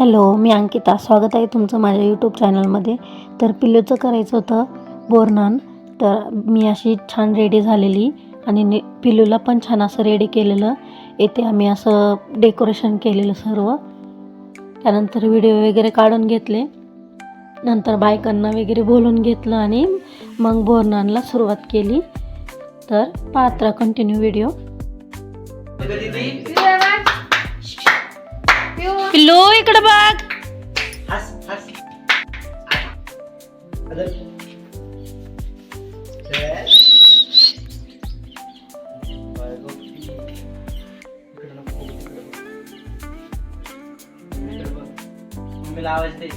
Hello मी अंकिता. स्वागत आहे तुमचं माझ्या यूट्यूब चॅनलमध्ये तर पिल्लूचं करायचं होतं बोरनान. तर मी अशी छान रेडी झालेली आणि ने पिल्लूला पण छान असं रेडी केलेलं. येथे आम्ही असं डेकोरेशन केलेलं सर्व. त्यानंतर व्हिडिओ वगैरे काढून घेतले. नंतर बायकांना वगैरे बोलून घेतलं आणि मग बोरनानला सुरुवात केली. तर पात्रा कंटिन्यू व्हिडिओ पिल्लू इकडं बघ. हस हस. मम्मीला आवाज दे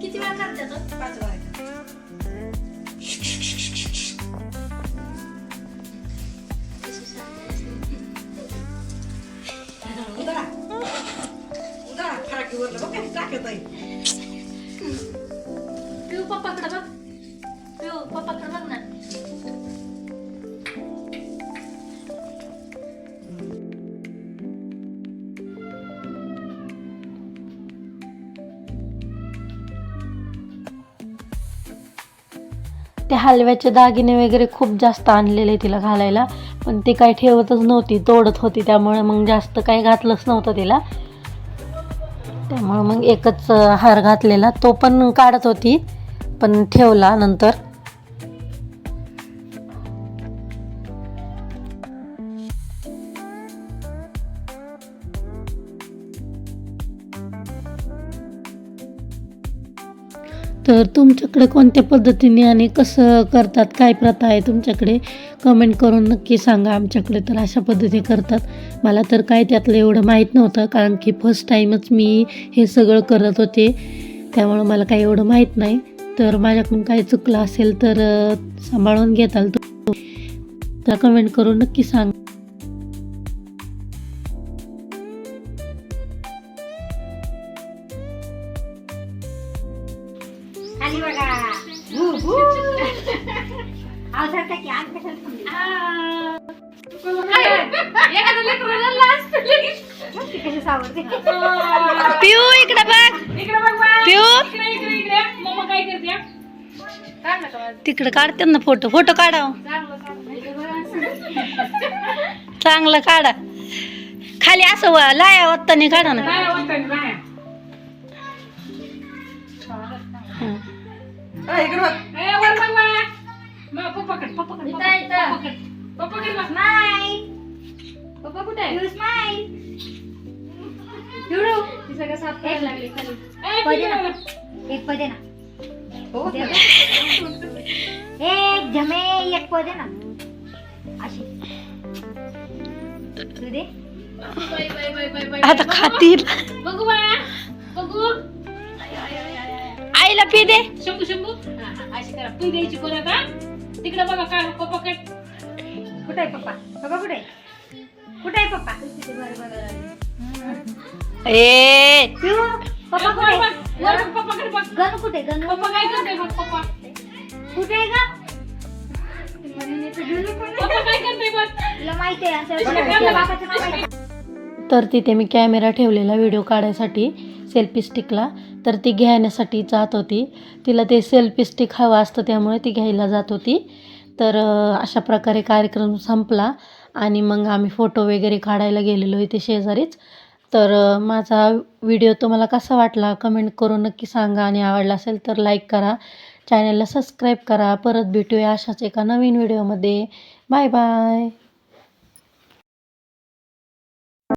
किती वेळा करते पाच वेळा पिऊ पप्पाकडे बघ. पिऊ पप्पाकडे बघ ना. ते हलव्याचे दागिने वगैरे खूप जास्त आणलेले तिला घालायला पण ती काही ठेवतच नव्हती तोडत होती त्यामुळे मग जास्त काही घातलंच नव्हतं तिला. त्यामुळं मग एकच हार घातलेला. तो पण काढत होती पण ठेवला नंतर. तर तुमच्याकडे कोणत्या पद्धतीने आणि कसं करतात? काय प्रथा आहे तुमच्याकडे? कमेंट करून नक्की सांगा आमच्याकडे तर अशा पद्धतीने करतात. मला तर काय त्यातलं एवढं माहीत नव्हतं कारण की फर्स्ट टाईमच मी हे सगळं करत होते. त्यामुळं मला काही एवढं माहीत नाही. तर माझ्याकडून काही चुकलं असेल तर सांभाळून घेताल तू तर कमेंट करून नक्की सांग. खाली बघा अवसर आग थांबली? बघ ती कशी सावरते. पिऊ इकडे बघ. पिऊ. तिकडे काढते ना फोटो. फोटो काढाव चांगलं काढा. खाली असं वा- लाया वत्ताने काढा ना. पप्पा कुठे आहे? स्माईल पदे ना एक पदे ना दे. बघ. एक झमे एक पदे ना अशी. तू दे. आता खातील. बघू बाळा. बघू. आईला पी दे. शंभू शंभू. हा, हा, अशी करा. पी द्यायची कोणा का? तिकडे बघा काय पप्पा काय कुठे आहे पप्पा? पप्पा कुठे आहे? कुठे आहे पप्पा? ए. पिऊ पप्पा कुठे आहे? वर बघ, पप्पाकडे बघ. गणू कुठे आहे? गणू? पप्पा काय करते बघ पप्पा? कुठे आहे ग? गणू पण नाही. पप्पा काय करते बघ? तुला माहिती आहे असं तुला तुला बापाचं नाव माहिती आहे? तर तिथे मी कॅमेरा ठेवलेला व्हिडिओ काढायसाठी सेल्फी स्टिकला. तर ती घेण्यासाठी जात होती. तिला ते सेल्फी स्टिक हवं असतं त्यामुळे ती घ्यायला जात होती. तर अशा प्रकारे कार्यक्रम संपला आणि मग आम्ही फोटो वगैरे काढायला गेलेलो इथे शेजारीच. तर माझा व्हिडिओ तुम्हाला कसा वाटला? कमेंट करून नक्की सांगा आणि आवडला असेल तर लाईक करा. चॅनलला सबस्क्राईब करा. परत भेटूया अशाच एका नवीन व्हिडिओमध्ये बाय बाय